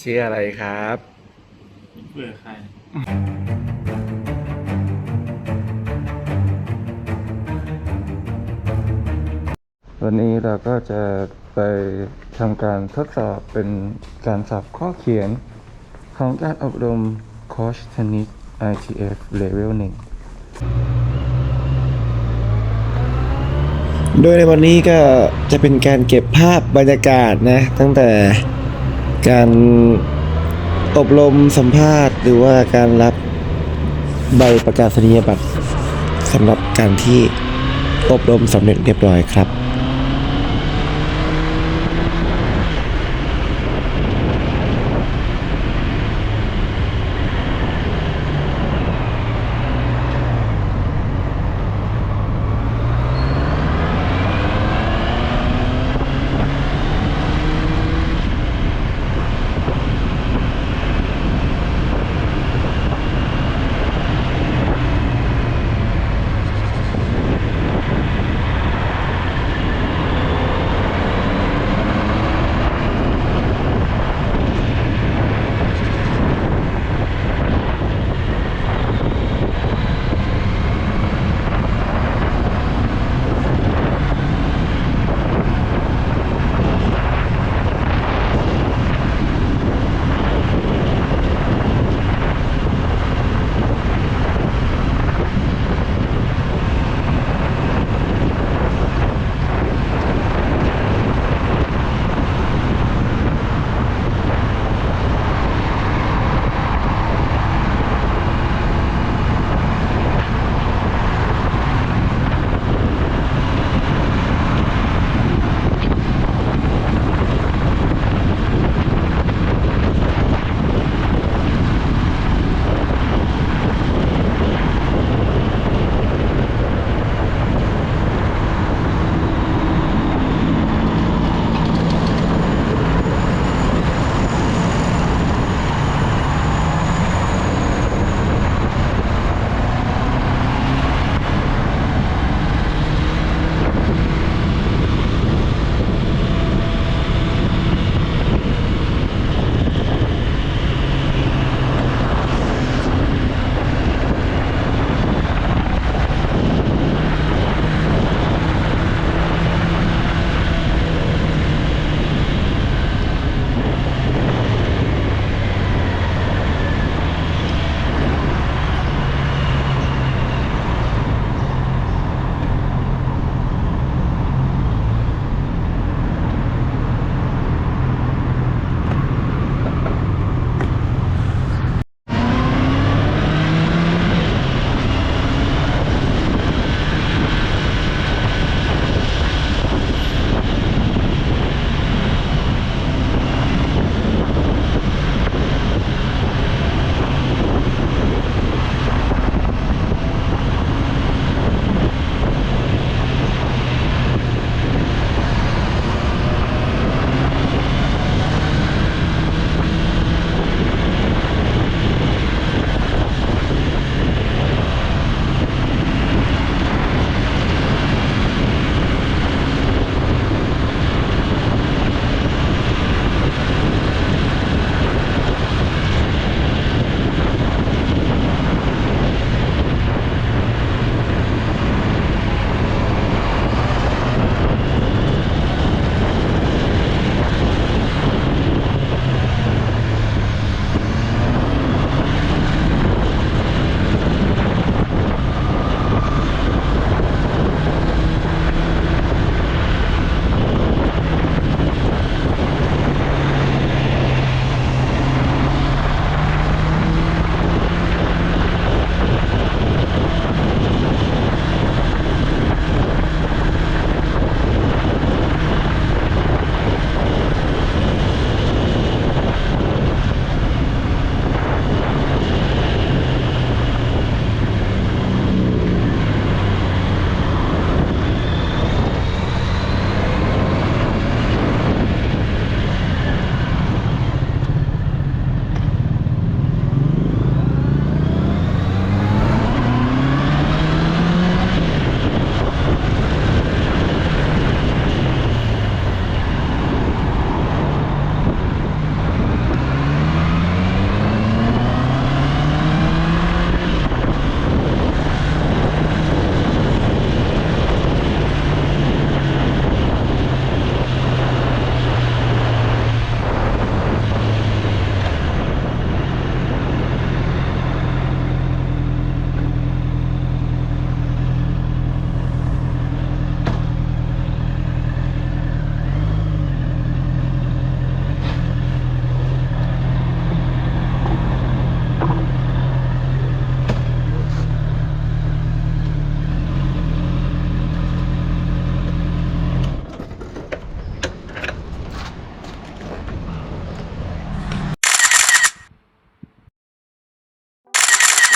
ชื่ออะไรครับเบื่อใครวันนี้เราก็จะไปทำการทดสอบเป็นการสอบข้อเขียน ของการอบรมโค้ชเทนนิส ITF Level 1โดยในวันนี้ก็จะเป็นการเก็บภาพบรรยากาศนะ ตั้งแต่ การอบรมสัมภาษณ์ หรือว่าการรับใบประกาศนียบัตรสำหรับการที่อบรมสำเร็จเรียบร้อยครับ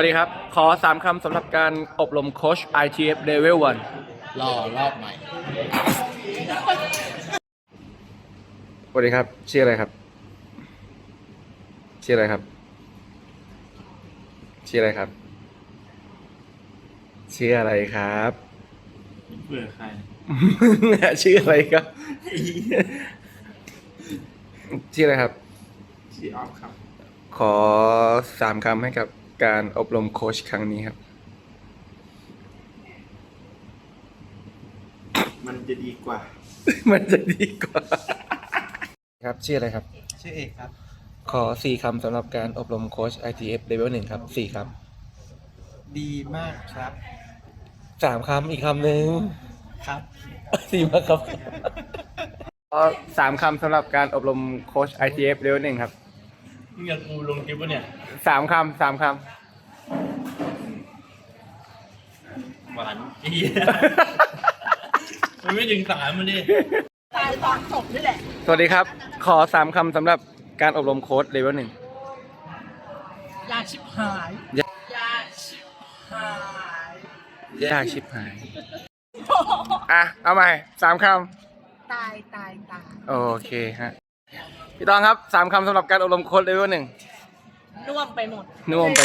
วัสดีครับ ขอสามคำสำหรับการอบรมโค้ช ITF Level 1รอรอบใหม่ สวัสดีครับ ชื่ออะไรครับ ชื่ออะไรครับ ชื่ออะไรครับ ชื่ออะไรครับเบื่อใคร ชื่ออะไรครับ ชื่ออะไรครับ ชื่อออฟครับ ขอสามคำให้กับ การอบรมโค้ชครั้งนี้ครับ มันจะดีกว่า มันจะดีกว่า ครับชื่ออะไรครับ ชื่อเอกครับ ขอสี่คำสำหรับการอบรมโค้ช ITF Level หนึ่งครับสี่คดีมากครับำสามคำอีกคำหนึ่งครับสี่มากครับขอสามคำสำหรับการอบรมโค้ช ITF Level หนึ่งครับ นี่กับกูลงคลิปวะเนี่ย สามคำสามคหวานเจี๊ยบมันไม่ถึงสามมันดิตายตอนจบนี่แหละำ สวัสดีครับ ขอสามคำสำหรับการอบรมโค้ช Level หนึ่ง ยาชิบหาย ยา ยาชิบหายยากชิบหาย อะ เอาใหม่สามคตายตายตายำ โอเคฮะ พี่ตองครับสามคำสำหรับการอบรมโค้ช Level หนึ่งน่วมไปหมด น่วมไป